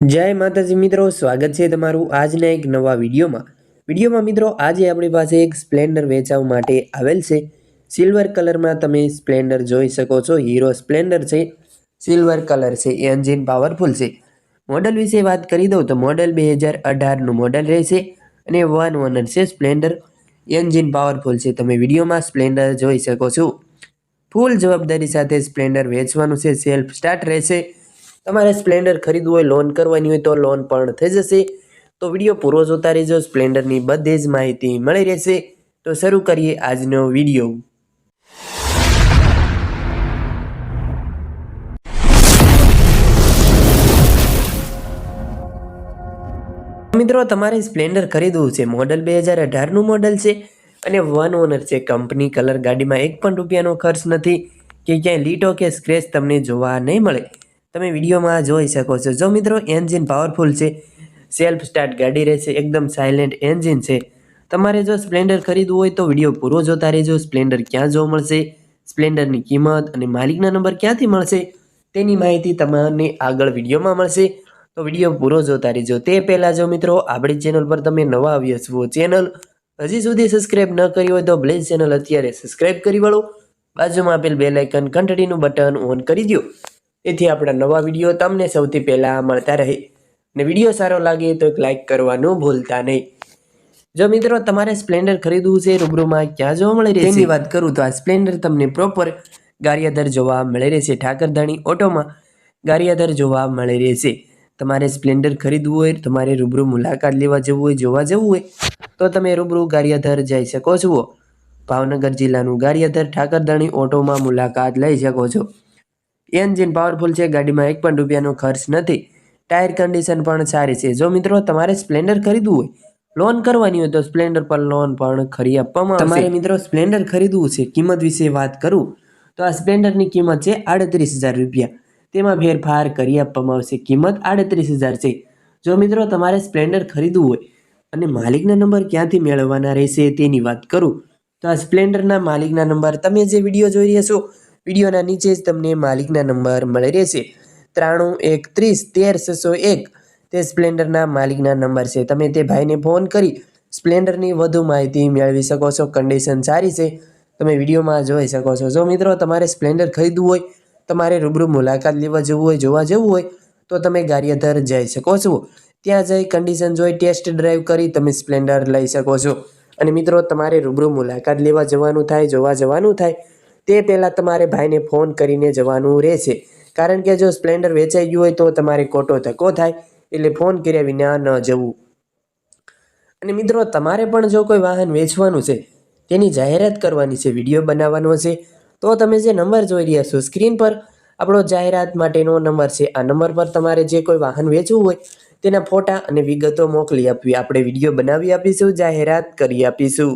જય માતાજી મિત્રો, સ્વાગત છે તમારું આજના એક નવા વિડીયોમાં. વિડીયોમાં મિત્રો, આજે આપણી પાસે એક સ્પ્લેન્ડર વેચાવ માટે આવેલ છે. સિલ્વર કલરમાં તમે સ્પ્લેન્ડર જોઈ શકો છો. હીરો સ્પ્લેન્ડર છે, સિલ્વર કલર છે એન્જિન પાવરફુલ છે. મોડલ વિશે વાત કરી દઉં તો મોડલ બે હજાર અઢારનું મોડલ રહેશે અને વન ઓનર છે સ્પ્લેન્ડર. એન્જિન પાવરફુલ છે, તમે વિડીયોમાં સ્પ્લેન્ડર જોઈ શકો છો. ફૂલ જવાબદારી સાથે સ્પ્લેન્ડર વેચવાનું છે સેલ્ફ સ્ટાર્ટ રહેશે. તમારે સ્પ્લેન્ડર ખરીદવું હોય, લોન કરવાની હોય તો લોન પણ થઈ જશે. તો વીડિયો પૂરો જોતા રહેજો, સ્પ્લેન્ડરની બધી જ માહિતી મળી રહેશે. તો શરૂ કરીએ આજનો વીડિયો. મિત્રો, તમારે સ્પ્લેન્ડર ખરીદવું છે. મોડલ બે હજાર અઢારનું મોડલ છે અને વન ઓનર છે. કંપની કલર ગાડીમાં એક પણ રૂપિયાનો ખર્ચ નથી કે ક્યાંય લીટો કે સ્ક્રેચ તમને જોવા નહીં મળે. તમે વિડીયોમાં જોઈ શકો છો. જો મિત્રો એન્જિન પાવરફુલ છે સેલ્ફ સ્ટાર્ટ ગાડી રહેશે, એકદમ સાયલેન્ટ એન્જિન છે. તમારે જો સ્પ્લેન્ડર ખરીદવું હોય તો વીડિયો પૂરો જોતા રહેજો. સ્પ્લેન્ડર ક્યાં જોવા મળશે? સ્પ્લેન્ડરની કિંમત અને માલિકના નંબર ક્યાંથી મળશે? તેની માહિતી તમને આગળ વિડીયોમાં મળશે. તો વીડિયો પૂરો જોતા રહેજો. તે પહેલાં જો મિત્રો, આપણી ચેનલ પર તમે નવા આવ્યા છો ચેનલ હજી સુધી સબસ્ક્રાઇબ ન કરી હોય તો પ્લીઝ ચેનલ અત્યારે સબસ્ક્રાઇબ કરી વાળો. બાજુમાં આપેલ બે લાઇકન ઘંટડીનું બટન ઓન કરી દો તેથી આપણા નવા વીડિયો તમને સૌથી પહેલાં મળતા રહે. ને વીડિયો સારો લાગે તો એક લાઇક કરવાનું ભૂલતા નહીં. જો મિત્રો, તમારે સ્પ્લેન્ડર ખરીદવું છે, રૂબરૂમાં ક્યાં જોવા મળે તેની વાત કરું તો આ સ્પ્લેન્ડર તમને પ્રોપર ગારિયાદર જોવા મળે રહેશે. ઠાકરધાણી ઓટોમાં ગારિયાદર જોવા મળે રહેશે. તમારે સ્પ્લેન્ડર ખરીદવું હોય, તમારે રૂબરૂ મુલાકાત લેવા જવું હોય, જોવા જવું હોય, તો તમે રૂબરૂ ગારિયાધર જઈ શકો છો. ભાવનગર જિલ્લાનું ગારિયાધર ઠાકરધાણી ઓટોમાં મુલાકાત લઈ શકો છો. એન્જિન પાવરફુલ છે, ગાડીમાં એક પણ રૂપિયાનો ખર્ચ નથી. ટાયર કન્ડિશન પણ સારી છે. જો મિત્રો તમારે સ્પ્લેન્ડર ખરીદવું હોય, લોન કરવાની હોય તો સ્પ્લેન્ડર પર લોન પણ ખરી આપવામાં તમારે મિત્રો સ્પ્લેન્ડર ખરીદવું છે, કિંમત વિશે વાત કરું, તો આ સ્પ્લેન્ડરની કિંમત છે આડત્રીસ હજાર રૂપિયા. તેમાં ફેરફાર કરી આપવામાં આવશે. કિંમત આડત્રીસ હજાર છે. જો મિત્રો તમારે સ્પ્લેન્ડર ખરીદવું હોય અને માલિકના નંબર ક્યાંથી મેળવવાના રહેશે તેની વાત કરું, તો આ સ્પ્લેન્ડરના માલિકના નંબર તમે જે વીડિયો જોઈ રહ્યા છો વિડીયોના નીચે જ તમને માલિકના નંબર મળી રહેશે. ત્રાણું એકત્રીસ તેર, છસો એક. તે સ્પ્લેન્ડરના માલિકના નંબર છે. તમે તે ભાઈને ફોન કરી સ્પ્લેન્ડરની વધુ માહિતી મેળવી શકો છો. કન્ડિશન સારી છે. તમે વિડીયોમાં જોઈ શકો છો. જો મિત્રો તમારે સ્પ્લેન્ડર ખરીદવું હોય, તમારે રૂબરૂ મુલાકાત લેવા જવું હોય, જોવા જવું હોય, તો તમે ગારિયાધર જઈ શકો છો. ત્યાં જઈ કન્ડિશન જોઈ, ટેસ્ટ ડ્રાઈવ કરી તમે સ્પ્લેન્ડર લઈ શકો છો. અને મિત્રો તમારે રૂબરૂ મુલાકાત લેવા જવાનું થાય, જોવા જવાનું થાય તે પહેલાં તમારે ભાઈને ફોન કરીને જવાનું રહેશે. કારણ કે જો સ્પ્લેન્ડર વેચાઈ ગયું હોય તો તમારે ખોટો ધક્કો થાય, એટલે ફોન કર્યા વિના ન જવું. અને મિત્રો, તમારે પણ જો કોઈ વાહન વેચવાનું છે, તેની જાહેરાત કરવાની છે, વીડિયો બનાવવાનો છે, તો તમે જે નંબર જોઈ રહ્યા છો સ્ક્રીન પર, આપણો જાહેરાત માટેનો નંબર છે. આ નંબર પર તમારે જે કોઈ વાહન વેચવું હોય, તેના ફોટા અને વિગતો મોકલી આપવી. આપણે વીડિયો બનાવી આપીશું, જાહેરાત કરી આપીશું.